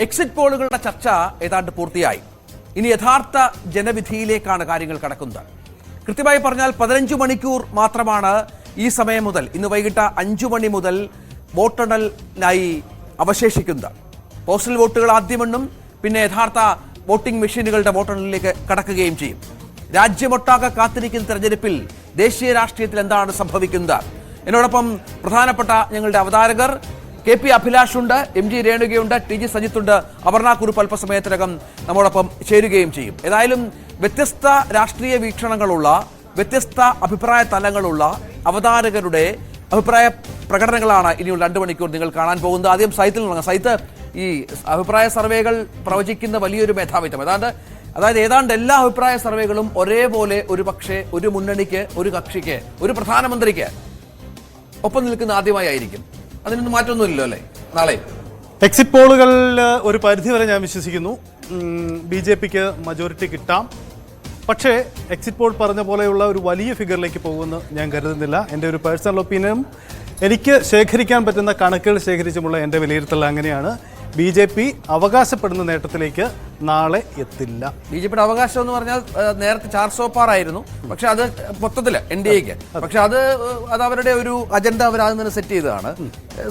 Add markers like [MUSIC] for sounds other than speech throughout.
Exit പോളുകളുടെ ചർച്ച ഏതാണ്ട് പൂർത്തിയായി. ഇനി യഥാർത്ഥ ജനവിധിയിലേക്കാണ് കാര്യങ്ങൾ കടക്കുന്നത്. കൃത്യമായി പറഞ്ഞാൽ പതിനഞ്ച് മണിക്കൂർ മാത്രമാണ് ഈ സമയം മുതൽ ഇന്ന് വൈകിട്ട് അഞ്ചു മണി മുതൽ വോട്ടെണ്ണലിനായി അവശേഷിക്കുന്നത്. പോസ്റ്റൽ വോട്ടുകൾ ആദ്യമെണ്ണും പിന്നെ യഥാർത്ഥ വോട്ടിംഗ് മെഷീനുകളുടെ വോട്ടെണ്ണലിലേക്ക് കടക്കുകയും ചെയ്യും. രാജ്യമൊട്ടാകെ കാത്തിരിക്കുന്ന തെരഞ്ഞെടുപ്പിൽ ദേശീയ രാഷ്ട്രീയത്തിൽ എന്താണ് സംഭവിക്കുന്നത്? എന്നോടൊപ്പം പ്രധാനപ്പെട്ട ഞങ്ങളുടെ അവതാരകർ കെ പി അഭിലാഷ് ഉണ്ട് എം ജി രേണുകയുണ്ട് ടി ജി സജിത്തുണ്ട് അപർണ കുറുപ്പ് അല്പസമയത്തിനകം നമ്മോടൊപ്പം ചേരുകയും ചെയ്യും. ഏതായാലും വ്യത്യസ്ത രാഷ്ട്രീയ വീക്ഷണങ്ങളുള്ള വ്യത്യസ്ത അഭിപ്രായ തലങ്ങളുള്ള അവതാരകരുടെ അഭിപ്രായ പ്രകടനങ്ങളാണ് ഇനിയുള്ള രണ്ട് മണിക്കൂർ നിങ്ങൾ കാണാൻ പോകുന്നത്. ആദ്യം സൈത്തിൽ തുടങ്ങാം സൈത്ത് ഈ അഭിപ്രായ സർവേകൾ പ്രവചിക്കുന്ന വലിയൊരു മേധാവിത്വം. ഏതാണ്ട് അതായത് ഏതാണ്ട് എല്ലാ അഭിപ്രായ സർവേകളും ഒരേപോലെ ഒരു പക്ഷേ ഒരു മുന്നണിക്ക് ഒരു കക്ഷിക്ക് ഒരു പ്രധാനമന്ത്രിക്ക് ഒപ്പം നിൽക്കുന്ന ആദ്യമായി ആയിരിക്കും. അതിനൊന്നും മാറ്റമൊന്നുമില്ലല്ലോ അല്ലേ? നാളെ. എക്സിറ്റ് പോളുകളിൽ ഒരു പരിധി വരെ ഞാൻ വിശ്വസിക്കുന്നു. ബി ജെ പിക്ക് മജോറിറ്റി കിട്ടാം. പക്ഷേ എക്സിറ്റ് പോൾ പറഞ്ഞ പോലെയുള്ള ഒരു വലിയ ഫിഗറിലേക്ക് പോകുമെന്ന് ഞാൻ കരുതുന്നില്ല. എന്റെ ഒരു പേഴ്സണൽ ഒപ്പീനിയനും എനിക്ക് ശേഖരിക്കാൻ പറ്റുന്ന കണക്കുകൾ ശേഖരിച്ചുമുള്ള എന്റെ വിലയിരുത്തൽ അങ്ങനെയാണ്. ബി ജെ പി അവകാശപ്പെടുന്ന നേട്ടത്തിലേക്ക് നാളെ എത്തില്ല. ബി ജെ പിയുടെ അവകാശം എന്ന് പറഞ്ഞാൽ നേരത്തെ ചാർ സോപ്പാറായിരുന്നു പക്ഷെ അത് മൊത്തത്തിൽ എൻ ഡി എക്ക്. പക്ഷെ അത് അത് അവരുടെ ഒരു അജണ്ട അവർ ആദ്യം തന്നെ സെറ്റ് ചെയ്തതാണ്.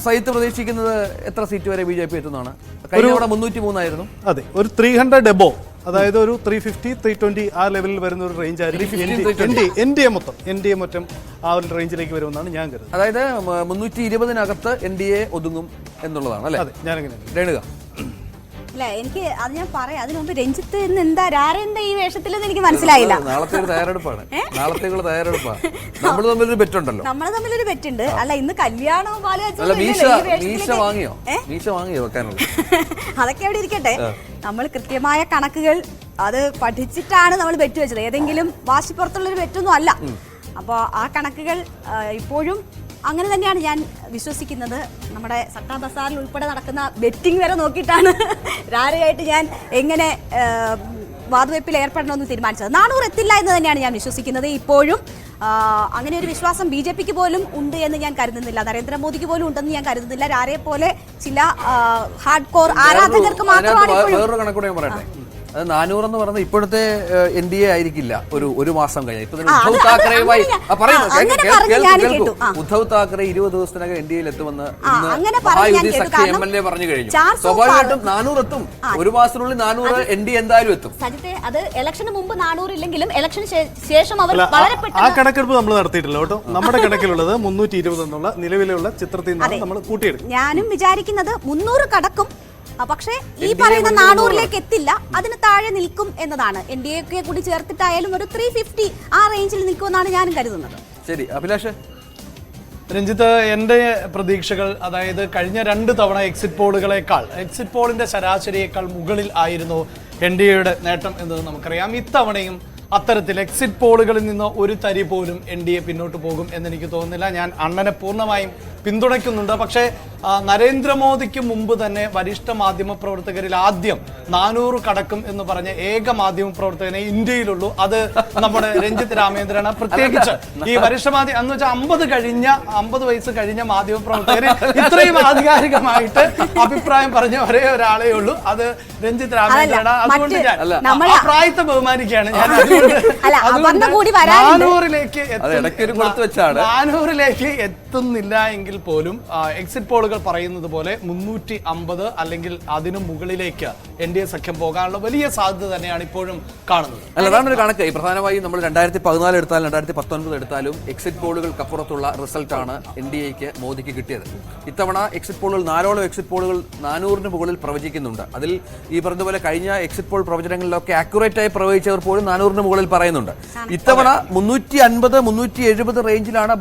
സൈത്ത് പ്രതീക്ഷിക്കുന്നത് എത്ര സീറ്റ് വരെ ബി ജെ പി എത്തുന്നതാണ്? കഴിഞ്ഞ മുന്നൂറ്റി മൂന്നായിരുന്നു അതെ ഒരു ത്രീ ഹൺഡ്രഡ് എബോ അതായത് ഒരു ത്രീ ഫിഫ്റ്റി ത്രീ ട്വന്റി ആ ലെവലിൽ വരുന്ന ഒരു റേഞ്ച് ആയിരിക്കും 350, എൻ ഡി എ മൊത്തം എൻ ഡി എ മൊത്തം ആ ഒരു റേഞ്ചിലേക്ക് വരുമെന്നാണ് ഞാൻ കരുതുന്നത്. അതായത് മുന്നൂറ്റി ഇരുപതിനകത്ത് എൻ ഡി എ ഒതുങ്ങും എന്നുള്ളതാണ് അല്ലേ? അതെ ഞാനങ്ങനെ രേണുക. അല്ല? എനിക്ക് അത് ഞാൻ പറയാം. അതിനു മുമ്പ് രഞ്ജിത്ത് ഇന്ന് എന്താ ആരെന്താ ഈ വേഷത്തിൽ എനിക്ക് മനസ്സിലായില്ല. നാളത്തെ തയ്യാറെടുപ്പാണ്. നാളത്തെ തയ്യാറെടുപ്പാണ് നമ്മൾ തമ്മിലൊരു ബെറ്റുണ്ടല്ലോ നമ്മൾ തമ്മിലൊരു പെറ്റുണ്ട്. അല്ല ഇന്ന് കല്യാണവും വാങ്ങിയോ? മീശ വാങ്ങിയോ വെക്കാനുള്ള? [LAUGHS] അതൊക്കെ അവിടെ ഇരിക്കട്ടെ. നമ്മൾ കൃത്യമായ കണക്കുകൾ അത് പഠിച്ചിട്ടാണ് നമ്മൾ ബെറ്റ് വെച്ചത്. ഏതെങ്കിലും വാശിപ്പുറത്തുള്ളൊരു ബെറ്റൊന്നും അല്ല. അപ്പോൾ ആ കണക്കുകൾ ഇപ്പോഴും അങ്ങനെ തന്നെയാണ് ഞാൻ വിശ്വസിക്കുന്നത്. നമ്മുടെ സട്ടാ ബസാറിൽ ഉൾപ്പെടെ നടക്കുന്ന ബെറ്റിംഗ് വരെ നോക്കിയിട്ടാണ് [LAUGHS] രാരയായിട്ട് ഞാൻ എങ്ങനെ വാതുവെപ്പിൽ ഏർപ്പെടണമെന്ന് തീരുമാനിച്ചത്. നാനൂറ് എത്തില്ല എന്ന് തന്നെയാണ് ഞാൻ വിശ്വസിക്കുന്നത് ഇപ്പോഴും. അങ്ങനെ ഒരു വിശ്വാസം ബി ജെ പിക്ക് പോലും ഉണ്ട് എന്ന് ഞാൻ കരുതുന്നില്ല. നരേന്ദ്രമോദിക്ക് പോലും ഉണ്ടെന്ന് ഞാൻ കരുതുന്നില്ല. രാരെ പോലെ ചില ഹാർഡ് കോർ ആരാധകർക്ക് മാത്രമാണ് ഇപ്പോഴും വേറൊരു കണക്കൂടെ ഞാൻ പറയട്ടെ. അത് നാനൂറ് എന്ന് പറയുന്നത് ഇപ്പോഴത്തെ എൻ ഡി എ ആയിരിക്കില്ല. ഒരു ഒരു മാസം കഴിഞ്ഞ്. ഇപ്പൊ തന്നെ ആ, ഉദ്ധവ് താക്കറെയുമായി പറയുന്നു. ഉദ്ധവ് താക്കറെ ഇരുപത് ദിവസത്തിനകം എൻ ഡി എയിൽ എത്തുമെന്ന് അങ്ങനെ പറഞ്ഞ് ഞാൻ മഹായുതി സഖ്യ എം കാരണം എൽ എ പറഞ്ഞു കഴിഞ്ഞു. സ്വാഭാവികമായിട്ടും നാനൂറ് എത്തും. ഒരു മാസത്തിനുള്ളിൽ നാനൂറ് എൻ ഡി എന്തായാലും എത്തും. സജിത്തെ അത് ഇലക്ഷന് മുമ്പ് നാനൂറ് ഇല്ലെങ്കിലും ഇലക്ഷന് ശേഷം അവർ വളരെ ആ- ആ കണക്കെടുപ്പ് നമ്മൾ നടത്തിയിട്ടില്ല കേട്ടോ. നമ്മുടെ കണക്കിലുള്ളത് മുന്നൂറ്റി ഇരുപത് എന്നുള്ള നിലവിലുള്ള ചിത്രത്തിൽ നമ്മൾ കൂട്ടിയെടുക്കും ഞാനും വിചാരിക്കുന്നത് മുന്നൂറ് കടക്കും പക്ഷേ ഈ പറയുന്ന നാനൂറിലേക്ക് എത്തില്ല. അതിന് താഴെ നിൽക്കും എന്നതാണ്. എൻ ഡി എ കൂടി ചേർത്തിട്ടായാലും ഒരു ത്രീ ഫിഫ്റ്റി ആ റേഞ്ചിൽ നിൽക്കുമെന്നാണ് ഞാനും കരുതുന്നത്. ശരി അഭിലാഷ്? രഞ്ജിത്ത് എന്റെ പ്രതീക്ഷകൾ അതായത് കഴിഞ്ഞ രണ്ട് തവണ എക്സിറ്റ് പോളുകളേക്കാൾ എക്സിറ്റ് പോളിന്റെ ശരാശരിയേക്കാൾ മുകളിൽ ആയിരുന്നു എൻ ഡി എയുടെ നേട്ടം എന്നത് നമുക്കറിയാം. ഇത്തവണയും അത്തരത്തിൽ എക്സിറ്റ് പോളുകളിൽ നിന്ന് ഒരു തരി പോലും എൻ ഡി എ പിന്നോട്ട് പോകും എന്നെനിക്ക് തോന്നുന്നില്ല. ഞാൻ അണ്ണനെ പൂർണമായും പിന്തുണയ്ക്കുന്നുണ്ട്. പക്ഷേ നരേന്ദ്രമോദിക്ക് മുമ്പ് തന്നെ വരിഷ്ഠ മാധ്യമ പ്രവർത്തകരിൽ ആദ്യം നാനൂറ് കടക്കും എന്ന് പറഞ്ഞ ഏക മാധ്യമ പ്രവർത്തകനെ ഇന്ത്യയിലുള്ളൂ. അത് നമ്മുടെ രഞ്ജിത്ത് രാമേന്ദ്രനാണ്. പ്രത്യേകിച്ച് ഈ വരിഷ്ഠ മാധ്യമം എന്ന് വെച്ചാൽ അമ്പത് കഴിഞ്ഞ അമ്പത് വയസ്സ് കഴിഞ്ഞ മാധ്യമ പ്രവർത്തകരെ ഇത്രയും ആധികാരികമായിട്ട് അഭിപ്രായം പറഞ്ഞ ഒരേ ഒരാളേ ഉള്ളൂ. അത് രഞ്ജിത്ത് രാമേന്ദ്രനാണ്. അതുകൊണ്ട് ഞാൻ ആ പ്രായത്തെ ബഹുമാനിക്കുകയാണ് ഞാൻ. അതുകൊണ്ട്. നാനൂറിലേക്ക്. നാനൂറിലേക്ക് എത്തുന്നില്ല എങ്കിൽ പോലും എക്സിറ്റ് പോളുകൾ പറയുന്നത് പോലെ മുന്നൂറ്റി അമ്പത് അല്ലെങ്കിൽ അതിനു മുകളിലേക്ക് എൻ ഡി എ സഖ്യം പോകാനുള്ള വലിയ സാധ്യത തന്നെയാണ് ഇപ്പോഴും കാണുന്നത്. അല്ല അതാണ് ഒരു കണക്ക്. ഈ പ്രധാനമായും നമ്മൾ രണ്ടായിരത്തി പതിനാല് എടുത്താലും രണ്ടായിരത്തി പത്തൊൻപത് എടുത്താലും എക്സിറ്റ് പോളുകൾക്കപ്പുറത്തുള്ള റിസൾട്ടാണ് എൻ ഡി എക്ക് മോദിക്ക് കിട്ടിയത്. ഇത്തവണ എക്സിറ്റ് പോളുകൾ നാലോളം എക്സിറ്റ് പോളുകൾ നാനൂറിന് മുകളിൽ പ്രവചിക്കുന്നുണ്ട്. അതിൽ ഈ പറഞ്ഞ പോലെ കഴിഞ്ഞ എക്സിറ്റ് പോൾ പ്രവചനങ്ങളിലൊക്കെ ആക്യുറേറ്റ് ആയി പ്രവചിച്ചവർ പോലും നാനൂറിന് മുകളിൽ പറയുന്നുണ്ട്. ഇത്തവണ മുന്നൂറ്റി അൻപത് മുന്നൂറ്റി എഴുപത് റേഞ്ചിലാണ്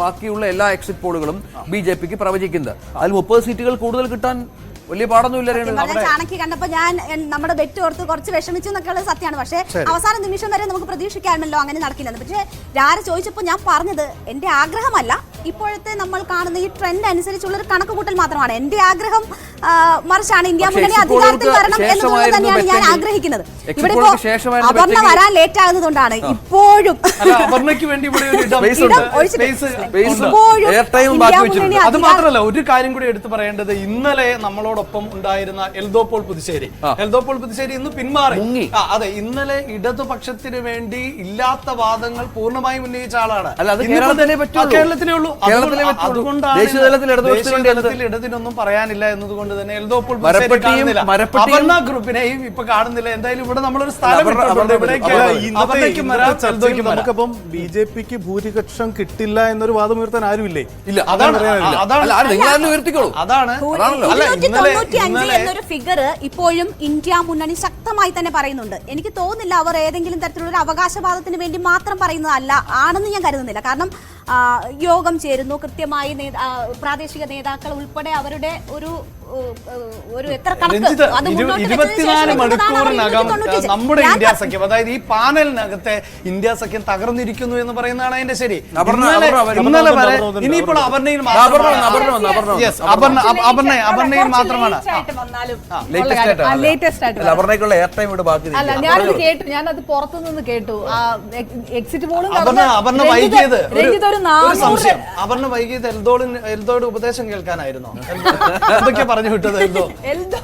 ബാക്കിയുള്ള എല്ലാ എക്സിറ്റ് പോളുകളും ബി ജെ പിക്ക് പ്രവചിക്കുന്നത്. അതിൽ മുപ്പത് സീറ്റുകൾ കൂടുതൽ കിട്ടാൻ വലിയ പാടൊന്നുമില്ല ചാണക്കി ചാണക്യ കണ്ടപ്പോ ഞാൻ നമ്മുടെ ബെറ്റ് ഓർത്ത് കുറച്ച് വിഷമിച്ചു എന്നൊക്കെയുള്ള സത്യമാണ്. പക്ഷേ അവസാന നിമിഷം വരെ നമുക്ക് പ്രതീക്ഷിക്കാമല്ലോ അങ്ങനെ നടക്കില്ലെന്ന്. പക്ഷേ രാര ചോദിച്ചപ്പോൾ ഞാൻ പറഞ്ഞത് എന്റെ ആഗ്രഹമല്ല. ഇപ്പോഴത്തെ നമ്മൾ കാണുന്ന ഈ ട്രെൻഡ് അനുസരിച്ചുള്ള ഒരു കണക്ക് കൂട്ടൽ മാത്രമാണ്. എന്റെ ആഗ്രഹം മറിച്ചാണ് ഇന്ത്യ മുന്നണി അധികാരത്തിൽ വരണം എന്നുള്ളത് തന്നെയാണ് ഞാൻ ആഗ്രഹിക്കുന്നത്. ഇവിടെ ഇപ്പോ അപർണ വരാൻ ലേറ്റ് ആകുന്നതുകൊണ്ടാണ് ഇപ്പോഴും. ഇപ്പോഴും. അത് മാത്രമല്ല ഒരു കാര്യം കൂടി എടുത്തു പറയേണ്ടത് ഇന്നലെ നമ്മളോടൊപ്പം ഉണ്ടായിരുന്ന എൽദോപോൾ പുതുശ്ശേരി. എൽദോപോൾ പുതുശ്ശേരി ഇന്ന് പിന്മാറി. അതെ ഇന്നലെ ഇടതുപക്ഷത്തിന് വേണ്ടി ഇല്ലാത്ത വാദങ്ങൾ പൂർണമായും ഉന്നയിച്ച ആളാണ്. അല്ല, അത് ഇന്നിപ്പോ- കേരളത്തിലേ ഉള്ളൂ. അതുകൊണ്ടാണ്? ഇടതിനൊന്നും പറയാനില്ല എന്നതുകൊണ്ട് തന്നെ എൽദോപോൾ അപർണ ഗ്രൂപ്പിനെയും ഇപ്പൊ കാണുന്നില്ല. എന്തായാലും ഇവിടെ നമ്മളൊരു സ്ഥലം. നമുക്കപ്പം ബി ജെ പിക്ക് ഭൂരിപക്ഷം കിട്ടില്ല എന്നൊരു വാദം ഉയർത്താൻ ആരുമില്ലേ? ഇല്ല അതാണ് അതാണ്. അതാണ്. എന്നൊരു ഫിഗർ ഇപ്പോഴും ഇന്ത്യ മുന്നണി ശക്തമായി തന്നെ പറയുന്നുണ്ട്. എനിക്ക് തോന്നുന്നില്ല അവർ ഏതെങ്കിലും തരത്തിലുള്ള ഒരു അവകാശവാദത്തിന് വേണ്ടി മാത്രം പറയുന്നതല്ല ആണെന്ന് ഞാൻ കരുതുന്നില്ല. കാരണം യോഗം ചേരുന്നു. കൃത്യമായി പ്രാദേശിക നേതാക്കൾ ഉൾപ്പെടെ അവരുടെ ഒരു ഒരു എത്ര കണക്ക് ഇരുപത്തിനാല് മണിക്കൂറിനകം നമ്മുടെ ഇന്ത്യ സഖ്യം അതായത് ഈ പാനലിനകത്തെ ഇന്ത്യ സഖ്യം തകർന്നിരിക്കുന്നു എന്ന് പറയുന്നതാണ് അതിന്റെ ശരി. ഇന്നലെ ഇന്നലെ വരെ. ഇനിയിപ്പോൾ അപർണയിൽ അപർണയിൽ മാത്രമാണ്. ലേറ്റസ്റ്റ് ആയിട്ടാണ് ലേറ്റസ്റ്റ് ആയിട്ട് അല്ല അപർണയ്ക്കുള്ള എയർ ടൈം ഇവിടെ ബാക്കി. ഞാനത് കേട്ടു. ഞാനത് പുറത്തുനിന്ന് കേട്ടു. എക്സിറ്റ് പോളും അപർണ വൈകിയത് ഒരു- സംശയം. അപർണ വൈകിയത് എൽദോളിന് എൽദോയുടെ ഉപദേശം കേൾക്കാനായിരുന്നോ? എന്തൊക്കെയാ പറഞ്ഞു വിട്ടത് എൽദോ? എൽദോ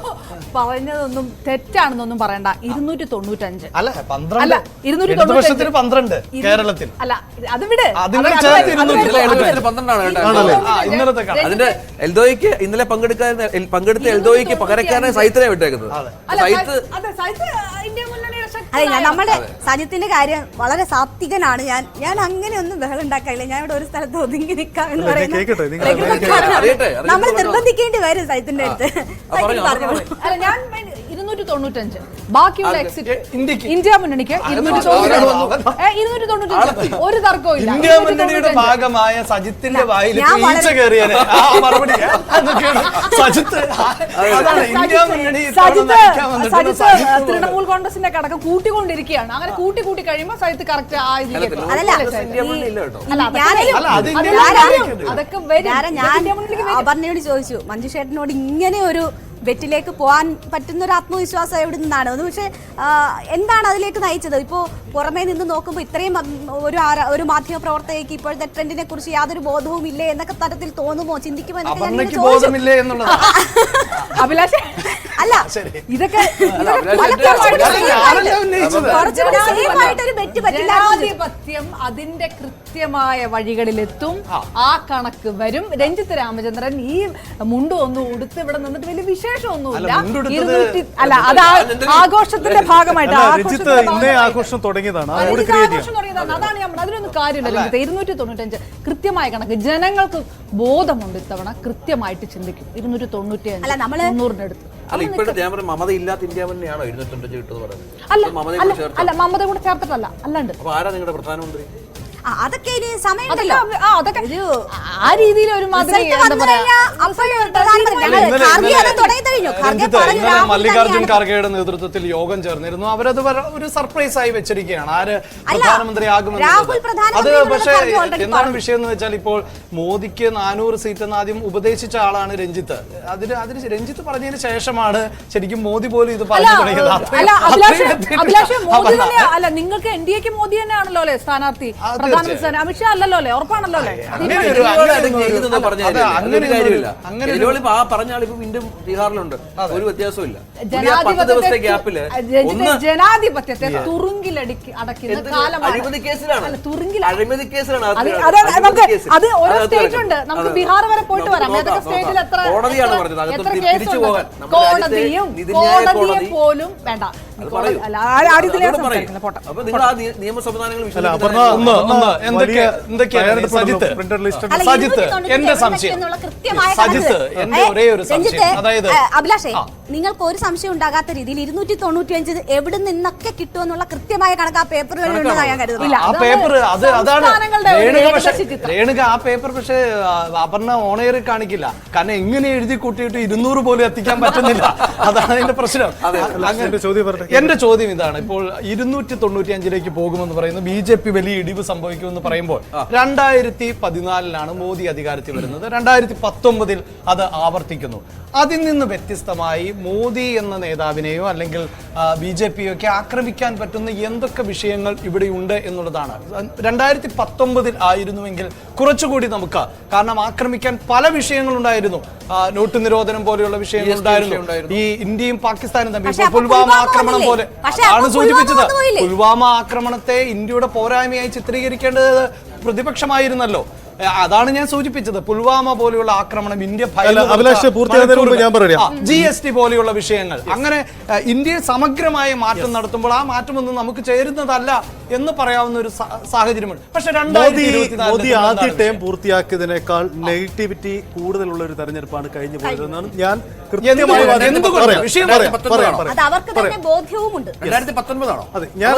പറഞ്ഞതൊന്നും തെറ്റാണെന്നൊന്നും പറയണ്ട. ഇരുന്നൂറ്റി തൊണ്ണൂറ്റഞ്ച്. അല്ല അല്ല പന്ത്രണ്ട് ഇരുന്നൂറ്റി ഇടതുപക്ഷത്തിന് പന്ത്രണ്ട് കേരളത്തിൽ. അല്ല അത് വിട്. അതിനെ അത് ചേർത്ത് അത് ഇരുന്നൂറ്റി അത് ഇന്നലെ തൊണ്ണൂറ്റഞ്ച്. പന്ത്രണ്ടാണ് കേട്ടോ. ആണല്ലേ? ആ, ഇന്നലത്തെ. അതിന്റെ എൽദോയ്ക്ക് ഇന്നലെ പങ്കെടുക്കാൻ പങ്കെടുത്ത എൽദോയ്ക്ക് പകരക്കാരനെ സൈത്തിനെ വിട്ടേക്കുന്നത്. അല്ല സൈത്ത് സൈ- അതെ സൈത്ത് ഇന്ത്യ അതെ നമ്മുടെ സജിത്തിന്റെ കാര്യം വളരെ സാത്വികനാണ്. ഞാൻ ഞാൻ അങ്ങനെ ഒന്നും ബഹളം ഉണ്ടാക്കാറില്ല. ഞാൻ ഇവിടെ ഒരു സ്ഥലത്ത് ഒതുങ്ങി നിൽക്കാം എന്ന് പറയുന്നത് നമ്മൾ. നിർബന്ധിക്കേണ്ടി വരും സജിത്തിന്റെ അടുത്ത്. ഞാൻ ഇരുന്നൂറ്റി തൊണ്ണൂറ്റഞ്ച്. ബാക്കിയുള്ള എക്സിറ്റ് ഇന്ത്യ മുന്നണിക്ക് ഇരുന്നൂറ്റി ഒരു തർക്കവും ഇല്ല. ഇന്ത്യ മുന്നണിയുടെ ഭാഗമായ സജിത്തിന്റെ വായിൽ ഈച്ച സജിത്ത്. സജിത്ത് തൃണമൂൽ കോൺഗ്രസിന്റെ കടക്ക് കൂട്ടിക്കൊണ്ടിരിക്കുകയാണ്. അങ്ങനെ കൂട്ടി കൂട്ടി കഴിയുമ്പോൾ സജിത്ത് കറക്റ്റ് അതൊക്കെ വരും. അപർണയോട് ചോദിച്ചു മഞ്ജുഷേട്ടനോട് ഇങ്ങനെ ഒരു വെറ്റിലേക്ക് പോകാൻ പറ്റുന്ന ഒരു ആത്മവിശ്വാസം എവിടെ നിന്നാണ്? അത് പക്ഷേ എന്താണ് അതിലേക്ക് നയിച്ചത്? ഇപ്പോൾ പുറമേ നിന്ന് നോക്കുമ്പോൾ ഇത്രയും ഒരു ആര- ഒരു മാധ്യമ പ്രവർത്തകയ്ക്ക് ഇപ്പോഴത്തെ ട്രെൻഡിനെ കുറിച്ച് യാതൊരു ബോധവും ഇല്ലേ എന്നൊക്കെ തരത്തിൽ തോന്നുമോ? ചിന്തിക്കുമോ എന്നൊക്കെ ഞാൻ അഭിലാഷ് അല്ല ഇതൊക്കെ അതിന്റെ കൃത്യമായ വഴികളിലെത്തും. ആ. കണക്ക് വരും. രഞ്ജിത്ത് രാമചന്ദ്രൻ ഈ മുണ്ടും ഒന്നും ഉടുത്ത് ഇവിടെ നിന്നിട്ട് വലിയ വിശേഷമൊന്നുമില്ല. ഇരുന്നൂറ്റി അല്ല അത് ആഘോഷത്തിന്റെ ഭാഗമായിട്ട്. ആഘോഷം തുടങ്ങിയതാണ്. അതാണ് നമ്മൾ അതിനൊന്നും കാര്യമില്ല രഞ്ജിത്ത്. ഇരുന്നൂറ്റി തൊണ്ണൂറ്റഞ്ച്. കൃത്യമായ കണക്ക്. ജനങ്ങൾക്ക് ബോധമുണ്ട് ഇത്തവണ. കൃത്യമായിട്ട് ചിന്തിക്കും. ഇരുന്നൂറ്റി തൊണ്ണൂറ്റി അല്ല, മുന്നൂറിന്റെ അടുത്ത് അല്ല മമത കൂടി ചേർത്തിട്ടല്ല അല്ലാണ്ട്. ആരാ നിങ്ങളുടെ പ്രധാനമന്ത്രി? അതൊക്കെ ഇനി സമയമുണ്ടല്ലോ. അതൊക്കെ ആ രീതിയിൽ ഒരു മല്ലികാർജുൻ ഖാർഗെയുടെ നേതൃത്വത്തിൽ യോഗം ചേർന്നിരുന്നു. അവരത് ഒരു സർപ്രൈസ് ആയി വെച്ചിരിക്കുകയാണ്. ആര് പ്രധാനമന്ത്രി ആകുമെന്ന് രാഹുൽ പ്രധാനമന്ത്രി അത് പക്ഷേ എന്താണ് വിഷയം എന്ന് വെച്ചാൽ ഇപ്പോൾ മോദിക്ക് നാനൂറ് സീറ്റ് എന്ന് ആദ്യം ഉപദേശിച്ച ആളാണ് രഞ്ജിത്ത്. അതിന് അതിന് രഞ്ജിത്ത് പറഞ്ഞതിന് ശേഷമാണ് ശരിക്കും മോദി പോലും ഇത് പറഞ്ഞു തുടങ്ങിയത്. അല്ല നിങ്ങൾക്ക് എൻ ഡി എക്ക് മോദി തന്നെയാണല്ലോ അല്ലെ സ്ഥാനാർത്ഥി? പ്രധാനമന്ത്രി അമിത്ഷാ അല്ലല്ലോ അല്ലേ? ഉറപ്പാണല്ലോ അല്ലേ? ബീഹാറിലുണ്ട്. ഒരു പത്ത് ജനാധിപത്യത്തെ ദിവസത്തെ ഗ്യാപ്പിൽ ജനാധിപത്യത്തെ തുറുങ്കിലടിക്ക് അടക്കുന്ന കാലമാണ്. കേസിലാണ്? അത് ഓരോ സ്റ്റേറ്റ് ഉണ്ട്. നമുക്ക്. ബീഹാർ വരെ പോയിട്ട് വരാം. ഏതൊക്കെ സ്റ്റേറ്റിൽ എത്ര എത്ര- കേസുണ്ട്? കോടതിയും കോടതിയെ പോലും വേണ്ട. സജിത്ത്? എന്റെ സംശയം. സജിത്ത്, കണക്ക്. എന്റെ ഒരേ ഒരു സംശയം. അതായത്- അഭിലാഷേ. നിങ്ങൾക്ക് ഒരു സംശയം ഉണ്ടാകാത്ത രീതിയിൽ ഇരുന്നൂറ്റി തൊണ്ണൂറ്റി അഞ്ച് എവിടെ നിന്നൊക്കെ കിട്ടുമെന്നുള്ള കൃത്യമായ കണക്ക് ആ ഞാൻ കരുതുന്നത് ഇല്ല, ആ പേപ്പർ രേണുക പക്ഷെ ആ പേപ്പർ അപർണ ഓണയർ കാണിക്കില്ല. കാരണം എങ്ങനെ എഴുതി കൂട്ടിയിട്ട് ഇരുന്നൂറ് പോലും എത്തിക്കാൻ പറ്റുന്നില്ല? അതാണ് എന്റെ പ്രശ്നം. എന്റെ ചോദ്യം ഇതാണ്. ഇപ്പോൾ ഇരുന്നൂറ്റി തൊണ്ണൂറ്റി അഞ്ചിലേക്ക് പോകുമെന്ന് പറയുന്നു. ബി ജെ പി വലിയ ഇടിവ് സംഭവിക്കുമെന്ന് പറയുമ്പോൾ രണ്ടായിരത്തി പതിനാലിലാണ് മോദി അധികാരത്തിൽ വരുന്നത്. രണ്ടായിരത്തി പത്തൊമ്പതിൽ അത് ആവർത്തിക്കുന്നു. അതിൽ നിന്ന് വ്യത്യസ്തമായി മോദി എന്ന നേതാവിനെയോ അല്ലെങ്കിൽ ബി ജെ പിയോ ഒക്കെ ആക്രമിക്കാൻ പറ്റുന്ന എന്തൊക്കെ വിഷയങ്ങൾ ഇവിടെ ഉണ്ട് എന്നുള്ളതാണ്. രണ്ടായിരത്തി പത്തൊമ്പതിൽ ആയിരുന്നുവെങ്കിൽ കുറച്ചുകൂടി നമുക്ക് കാരണം ആക്രമിക്കാൻ പല വിഷയങ്ങളുണ്ടായിരുന്നു. നോട്ട് നിരോധനം പോലെയുള്ള വിഷയങ്ങൾ ഉണ്ടായിരുന്നു. ഈ ഇന്ത്യയും പാകിസ്ഥാനും തമ്മിൽ ഇപ്പോൾ പുൽവാമ ആക്രമണം പോലെ ആണ് സൂചിപ്പിച്ചത്. പുൽവാമ ആക്രമണത്തെ ഇന്ത്യയുടെ പോരായ്മയായി ചിത്രീകരിക്കേണ്ടത് പ്രതിപക്ഷമായിരുന്നല്ലോ. അതാണ് ഞാൻ സൂചിപ്പിച്ചത്. പുൽവാമ പോലെയുള്ള ആക്രമണം ഇന്ത്യ അല്ല, അഭിലാഷ് പൂർത്തിയാകുന്നതിന് മുമ്പ് ഞാൻ പറയാം. ജി എസ് ടി പോലെയുള്ള വിഷയങ്ങൾ. അങ്ങനെ ഇന്ത്യയെ ഇന്ത്യയിൽ സമഗ്രമായ മാറ്റം നടത്തുമ്പോൾ ആ മാറ്റമൊന്നും നമുക്ക് ചേരുന്നതല്ല എന്ന് പറയാവുന്ന ഒരു സാഹചര്യമുണ്ട്. പക്ഷെ മോദി ആദ്യ ടൈം പൂർത്തിയാക്കിയതിനേക്കാൾ നെഗറ്റിവിറ്റി കൂടുതലുള്ള ഒരു തെരഞ്ഞെടുപ്പാണ് കഴിഞ്ഞു പോയതെന്നാണ് ഞാൻ കൃത്യമായി പറയാം, വിഷയം പറയാം, പത്തൊൻപത് പറയാം, ആണോ? പറയാം. അത് അവർക്ക് തന്നെ ബോധ്യവുമുണ്ട്. രണ്ടായിരത്തി പത്തൊൻപതാണോ അതെ ഞാൻ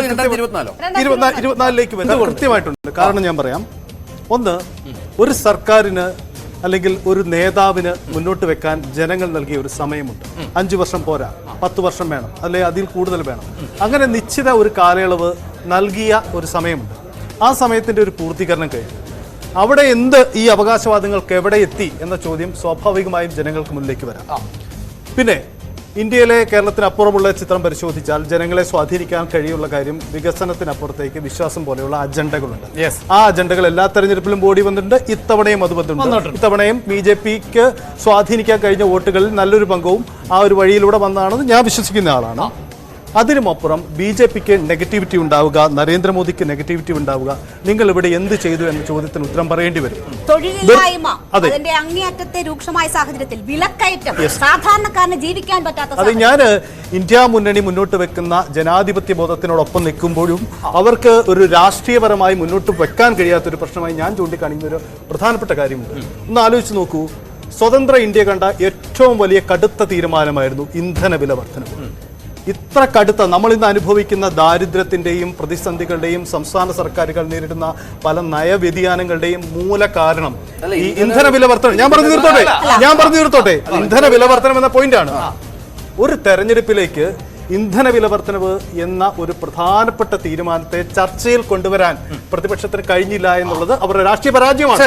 ഇരുപത്തിനാലിലേക്ക് വരുന്നത് കൃത്യമായിട്ടുണ്ട്. കാരണം ഞാൻ പറയാം. ഒന്ന് ഒരു സർക്കാരിന് അല്ലെങ്കിൽ ഒരു നേതാവിന് മുന്നോട്ട് വെക്കാൻ ജനങ്ങൾ നൽകിയ ഒരു സമയമുണ്ട്. അഞ്ചു വർഷം പോരാ. പത്ത് വർഷം വേണം. അല്ലെ അതിൽ കൂടുതൽ വേണം. അങ്ങനെ നിശ്ചിത ഒരു കാലയളവ് നൽകിയ ഒരു സമയമുണ്ട്. ആ സമയത്തിന്റെ ഒരു പൂർത്തീകരണം കഴിഞ്ഞു. അവിടെ എന്ത് ഈ അവകാശവാദങ്ങൾക്ക് എവിടെ എത്തി എന്ന ചോദ്യം സ്വാഭാവികമായും ജനങ്ങൾക്ക് മുന്നിലേക്ക് വരാം. പിന്നെ ഇന്ത്യയിലെ കേരളത്തിനപ്പുറമുള്ള ചിത്രം പരിശോധിച്ചാൽ ജനങ്ങളെ സ്വാധീനിക്കാൻ കഴിയുള്ള കാര്യം വികസനത്തിനപ്പുറത്തേക്ക് വിശ്വാസം പോലെയുള്ള അജണ്ടകളുണ്ട്. ആ അജണ്ടകൾ എല്ലാ തെരഞ്ഞെടുപ്പിലും ബോഡി വന്നിട്ടുണ്ട്. ഇത്തവണയും അത് വന്നിട്ടുണ്ട്. ഇത്തവണയും ബി ജെ പിക്ക് സ്വാധീനിക്കാൻ കഴിഞ്ഞ വോട്ടുകളിൽ നല്ലൊരു പങ്കവും ആ ഒരു വഴിയിലൂടെ വന്നതാണെന്ന് ഞാൻ വിശ്വസിക്കുന്ന ആളാണ്. അതിനുമപ്പുറം ബി ജെ പിക്ക് നെഗറ്റിവിറ്റി ഉണ്ടാവുക നരേന്ദ്രമോദിക്ക് നെഗറ്റിവിറ്റി ഉണ്ടാവുക. നിങ്ങൾ ഇവിടെ എന്ത് ചെയ്തു എന്ന ചോദ്യത്തിന് ഉത്തരം പറയേണ്ടി വരും. തൊഴിലില്ലായ്മ അതെ. അതിന്റെ അങ്ങേയറ്റത്തെ രൂക്ഷമായ സാഹചര്യത്തിൽ വിലക്കയറ്റം സാധാരണക്കാരന് ജീവിക്കാൻ പറ്റാത്ത അത്. ഞാൻ ഇന്ത്യ മുന്നണി മുന്നോട്ട് വെക്കുന്ന ജനാധിപത്യ ബോധത്തിനോടൊപ്പം നിൽക്കുമ്പോഴും അവർക്ക് ഒരു രാഷ്ട്രീയപരമായി മുന്നോട്ട് വെക്കാൻ കഴിയാത്ത ഒരു പ്രശ്നമായി ഞാൻ ചൂണ്ടിക്കാണിക്കുന്ന ഒരു പ്രധാനപ്പെട്ട കാര്യമുണ്ട്. ഒന്ന് ആലോചിച്ച് നോക്കൂ. സ്വതന്ത്ര ഇന്ത്യ കണ്ട ഏറ്റവും വലിയ കടുത്ത തീരുമാനമായിരുന്നു ഇന്ധന വില വർധനവ് ഇത്ര കടുത്ത നമ്മൾ ഇന്ന് അനുഭവിക്കുന്ന ദാരിദ്ര്യത്തിന്റെയും പ്രതിസന്ധികളുടെയും സംസ്ഥാന സർക്കാരുകൾ നേരിടുന്ന പല നയവ്യതിയാനങ്ങളുടെയും മൂല കാരണം ഈ ഇന്ധന വില വർധനം ഞാൻ പറഞ്ഞു തീർത്തോട്ടെ ഞാൻ പറഞ്ഞു തീർത്തോട്ടെ ഇന്ധന വില വർധനം എന്ന പോയിന്റാണ് ഒരു തെരഞ്ഞെടുപ്പിലേക്ക് ഇന്ധന വില വർധനവ് എന്ന ഒരു പ്രധാനപ്പെട്ട തീരുമാനത്തെ ചർച്ചയിൽ കൊണ്ടുവരാൻ പ്രതിപക്ഷത്തിന് കഴിഞ്ഞില്ല എന്നുള്ളത് അവരുടെ രാഷ്ട്രീയ പരാജയമാണ്.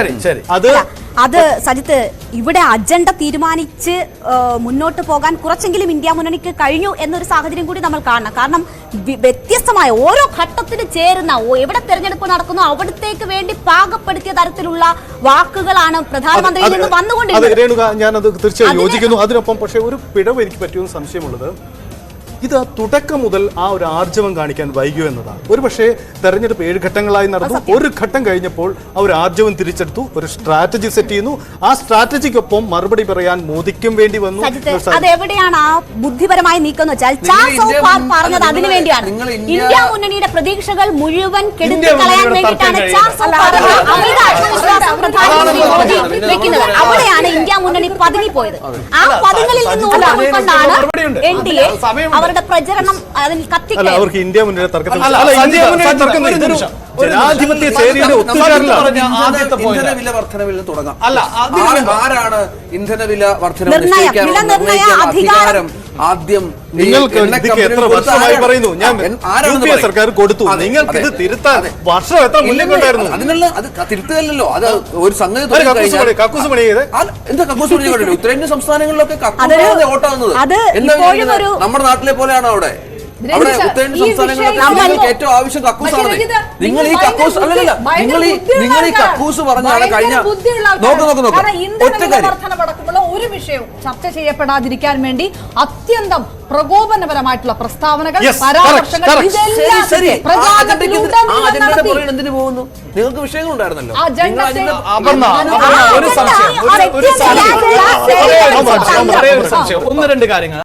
അത് അത് സജിത്ത് ഇവിടെ അജണ്ട തീരുമാനിച്ച് മുന്നോട്ട് പോകാൻ കുറച്ചെങ്കിലും ഇന്ത്യ മുന്നണിക്ക് കഴിഞ്ഞു എന്നൊരു സാഹചര്യം കൂടി നമ്മൾ കാണണം. കാരണം വ്യത്യസ്തമായ ഓരോ ഘട്ടത്തിന് ചേരുന്ന ഓ- എവിടെ തെരഞ്ഞെടുപ്പ് നടക്കുന്നു അവിടത്തേക്ക് വേണ്ടി പാകപ്പെടുത്തിയ തരത്തിലുള്ള വാക്കുകളാണ് പ്രധാനമന്ത്രിയിൽ നിന്ന് രേണുക ഞാനത് തീർച്ചയായും യോജിക്കുന്നു. അതിനൊപ്പം പക്ഷേ ഒരു പിഴവ് എനിക്ക് പറ്റുമെന്ന് സംശയമുള്ളത്. ഇത് തുടക്കം മുതൽ ആ ഒരു ആർജവം കാണിക്കാൻ വൈകിയോ എന്നതാണ്. ഒരു പക്ഷേ തെരഞ്ഞെടുപ്പ് ഏഴ് ഘട്ടങ്ങളായി നടന്നു. ഒരു ഘട്ടം കഴിഞ്ഞപ്പോൾ ആ ഒരു ആർജവം തിരിച്ചെടുത്തു. ഒരു സ്ട്രാറ്റജി സെറ്റ് ചെയ്യുന്നു. ആ സ്ട്രാറ്റജിക്കൊപ്പം മറുപടി പറയാൻ മോദിക്കും വേണ്ടി വന്നു. സജിത്ത് ഒരു സ- അത് എവിടെയാണ് ആ ബുദ്ധിപരമായി നീക്കം വെച്ചാൽ പാർ മുൻ- പറഞ്ഞത് അതിനു വേണ്ടിയാണ്. ഇന്ത്യ- മുന്നണിയുടെ പ്രതീക്ഷകൾ മുഴുവൻ കെടുത്തി കളയാൻ മുന്നണിയുടെ വേണ്ടിയിട്ടാണ് തർക്കം ചാർസ് ഓഫ് കഴിയും. അമിത ആത്മവിശ്വാസം പ്രധാനമന്ത്രി മോദി വെക്കുന്നത്. അവിടെയാണ് ഇന്ത്യ മുന്നണി പതുങ്ങി പോയത് ആ പതുങ്ങലിൽ നിന്ന് ഉൾക്കൊണ്ടാണ്. എൻ ഡി എ സമയമുണ്ട്. അവരുടെ പ്രചരണം അതിൽ അല്ല അവർക്ക് ഇന്ത്യ മുന്നേ തർക്കത്തിൽ ജനാധിപത്യ ചേരിയുടെ ഇന്ധന- വില വർധനവിൽ നിന്ന് തുടങ്ങാം. അല്ല, ആരാണ് ഇന്ധന വില വർധന നിർണയം, ആദ്യം നിങ്ങൾക്ക് എത്ര വർഷമായി പറയുന്നു? ഞാൻ. സർക്കാർ കൊടുത്തു. നിങ്ങൾക്ക് ഇത്. തിരുത്താൻ വർഷം എത്ര മുന്നേ ഇല്ലല്ലോ, കൊണ്ടായിരുന്നു അതിനുള്ള അത് തിരുത്തുകയല്ലോ അത് ഒരു സംഗതി? എന്താ കക്കൂസ് പണി കണ്ടില്ല ഉത്തരേന്ത്യൻ സംസ്ഥാനങ്ങളിലൊക്കെ അതൊരു- കക്കൂസ് ഓട്ടാവുന്നത് അത് എന്താ ഇപ്പോഴും ഒരു- നമ്മുടെ നാട്ടിലെ പോലെയാണോ അവിടെ? അവിടെ ഉത്തരേന്ത്യൻ സംസ്ഥാനങ്ങളിലൊക്കെ ഏറ്റവും ആവശ്യം കക്കൂസാണ് നിങ്ങൾ ഈ കക്കൂസ് അല്ലല്ല നിങ്ങൾ ഈ നിങ്ങൾ ഈ കക്കൂസ് പറഞ്ഞാണ് കഴിഞ്ഞ നോക്ക്. നോക്ക് നോക്ക് ഒറ്റ കാര്യം. ഒരു വിഷയവും ചർച്ച ചെയ്യപ്പെടാതിരിക്കാൻ വേണ്ടി അത്യന്തം പ്രകോപനപരമായിട്ടുള്ള പ്രസ്താവനകൾ പരാമർശങ്ങൾ നിങ്ങൾക്ക് വിഷയങ്ങളുണ്ടായിരുന്നല്ലോ ഒരു സംശയം ഒന്ന് രണ്ട് കാര്യങ്ങൾ.